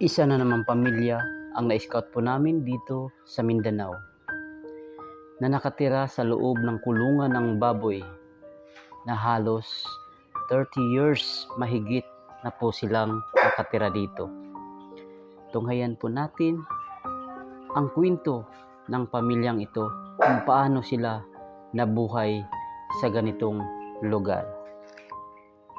Isa na naman pamilya ang na-scout po namin dito sa Mindanao na nakatira sa loob ng kulungan ng baboy na halos 30 years mahigit na po silang nakatira dito. Tunghayan po natin ang kwento ng pamilyang ito kung paano sila nabuhay sa ganitong lugar.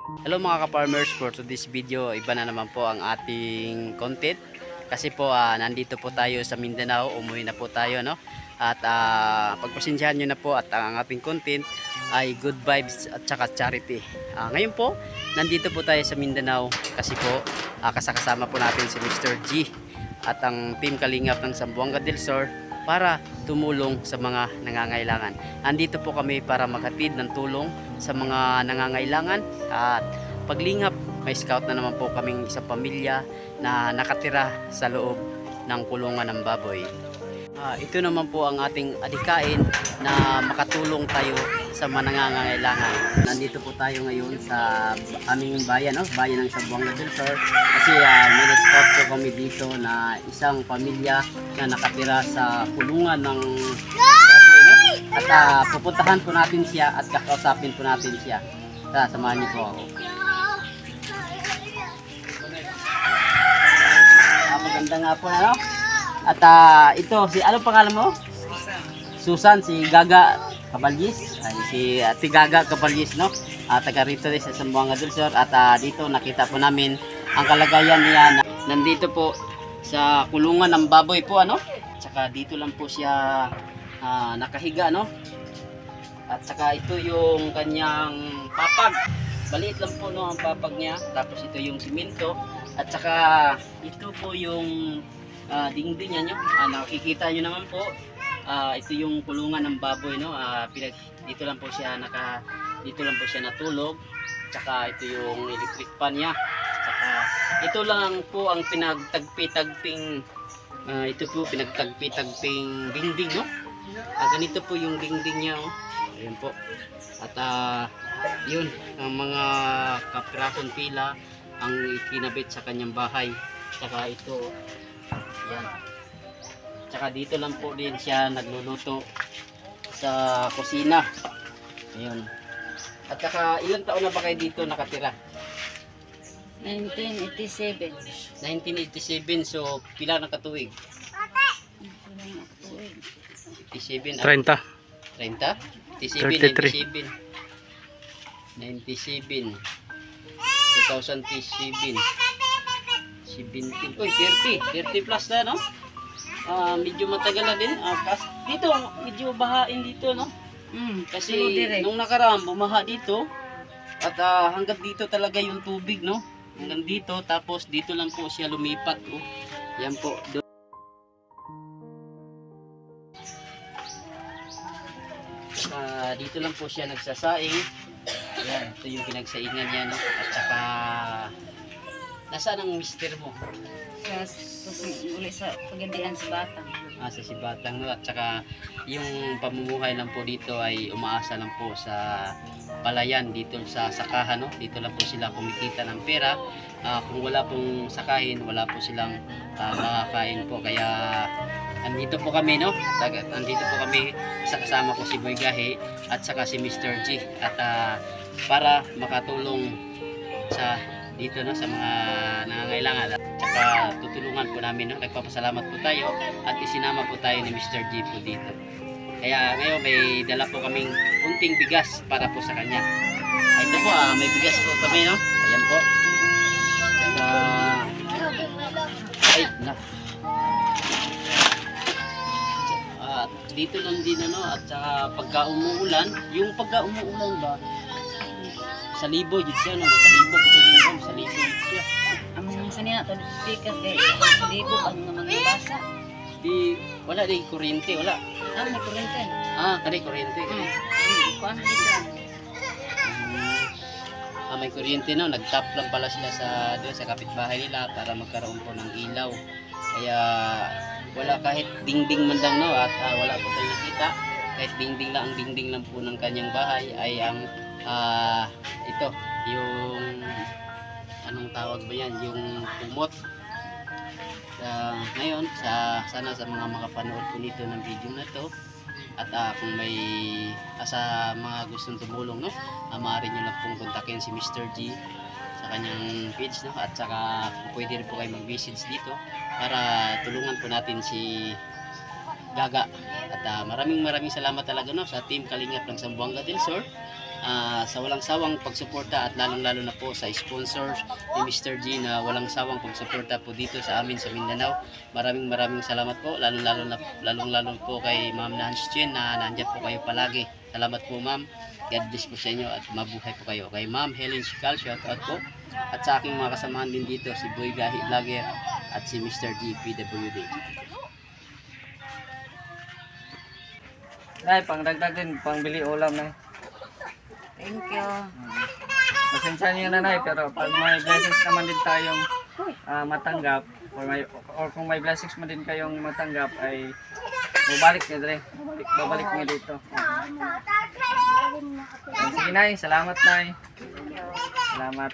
Hello mga ka-farmers, for today's video, iba na naman po ang ating content. Kasi po ah, nandito po tayo sa Mindanao, umuwi na po tayo no. At ah, pagpasensyahan nyo na po at ang ating content ay good vibes at saka charity. Ah, ngayon po, nandito po tayo sa Mindanao kasi po ah, kasakasama po natin si Mr. G at ang team Kalingap ng Sambuanga del Sur para tumulong sa mga nangangailangan. Andito po kami para maghatid ng tulong sa mga nangangailangan at paglingap may scout na naman po kaming isang pamilya na nakatira sa loob ng kulungan ng baboy. Ah, ito naman po ang ating adikain na makatulong tayo sa mga nangangailangan. Nandito po tayo ngayon sa aming bayan, no? bayan ng Sabuanga del Sur. Kasi uh, may scout po kami dito na isang pamilya na nakatira sa kulungan ng baboy. No? At ah, pupuntahan po natin siya at kakausapin po natin siya. Tara, samahan niyo po ako. Ah, maganda nga po ano? At ah, ito, si ano pangalan mo? Susan, si Gaga Cabalyes. Ay, si Ate Gaga Cabalyes, no? Ah, taga rito rin sa Sambuanga del Sur. At ah, dito nakita po namin ang kalagayan niya. Na, nandito po sa kulungan ng baboy po, ano? Tsaka dito lang po siya ah, nakahiga, no? At saka ito yung kanyang papag. Maliit lang po no ang papag niya. Tapos ito yung simento. At saka ito po yung ah, dingding niya nyo. Ah, nakikita nyo naman po. Ah, ito yung kulungan ng baboy no. Ah, pinag, dito lang po siya naka dito lang po siya natulog. Tsaka ito yung electric fan niya. Tsaka ito lang po ang pinagtagpi-tagping ah, ito po pinagtagpi-tagping dingding no. Ah, ganito po yung dingding niya oh. Ayan po. At ah, yun, ang mga kapirasong pila ang ikinabit sa kanyang bahay. Tsaka ito, yan. Tsaka dito lang po din siya nagluluto sa kusina. Ayun. At saka ilang taon na ba kayo dito nakatira? 1987. 1987, so pila na katuig? 87 ah, 30. 30? 87, 33. 97. 97. 2017. 17. Uy, 30. 30 plus na, no? Ah, medyo matagal na din. Ah, kas, dito, medyo bahain dito, no? Mm, Kasi nung nakaraan, bumaha dito. At ah, hanggang dito talaga yung tubig, no? Hanggang dito, tapos dito lang po siya lumipat, oh. Yan po. Ah, dito lang po siya nagsasaing. Yan, ito yung pinagsaingan niya, no? At saka, nasaan ang mister mo? Sa, uli sa pagandian sa batang. Ah, sa Sibatang, no? At saka, yung pamumuhay lang po dito ay umaasa lang po sa palayan dito sa sakahan, no? Dito lang po sila kumikita ng pera. Ah, kung wala pong sakahin, wala po silang ah, makakain po. Kaya, andito po kami, no? Tag- Andito po kami sa kasama ko si Boy Gahi at saka si Mr. G. At ah, para makatulong sa dito no sa mga nangangailangan. At tutulungan po namin no. Nagpapasalamat po tayo at isinama po tayo ni Mr. G po dito. Kaya ngayon may dala po kaming unting bigas para po sa kanya. Ay, ito po ah, may bigas po kami no. Ayan po. Saka ay na. At dito lang din ano at saka pagka umuulan yung pagka umuulan ba sa libo dito siya no sa libo ko sa dito siya Ang mga sanina to speaker kay sa libo ang mga basa. di wala di kuryente wala Ah, may kurente. ah kani kuryente kani kuan ah may kuryente no nagtap lang pala sila sa doon sa kapitbahay nila para magkaroon po ng ilaw kaya wala kahit dingding man lang no at ah, wala po tayong nakita kahit dingding lang ang dingding lang po ng kanyang bahay ay ang ah, ito yung tawag ba yan? Yung kumot. Sa ngayon, sa sana sa mga makapanood po nito ng video na to at ah, kung may ah, sa mga gustong tumulong no, uh, maaari nyo lang pong kontakin si Mr. G sa kanyang page no? At saka pwede rin po kayo mag-visit dito para tulungan po natin si Gaga. At ah, maraming maraming salamat talaga no? Sa team Kalingap ng Sambuanga del Sur ah, sa walang sawang pagsuporta at lalong lalo na po sa sponsors ni Mr. G na walang sawang pagsuporta po dito sa amin sa Mindanao. Maraming maraming salamat po lalong lalo na lalong lalo po kay Ma'am Nance Chen na nandiyan po kayo palagi. Salamat po Ma'am. God bless po sa inyo at mabuhay po kayo. Kay Ma'am Helen Chical, shout out po. At sa aking mga kasamahan din dito, si Boy Gahi Vlogger at si Mr. G PWD. Nay, pangdagdag din, pangbili ulam na. Thank you. Pasensya niyo na nay, pero pag may blessings naman din tayong ah, matanggap, or, may, or kung may blessings mo din kayong matanggap, ay babalik niyo dre. Babalik, babalik niyo dito. Ah, Sige nay, salamat nay. Salamat.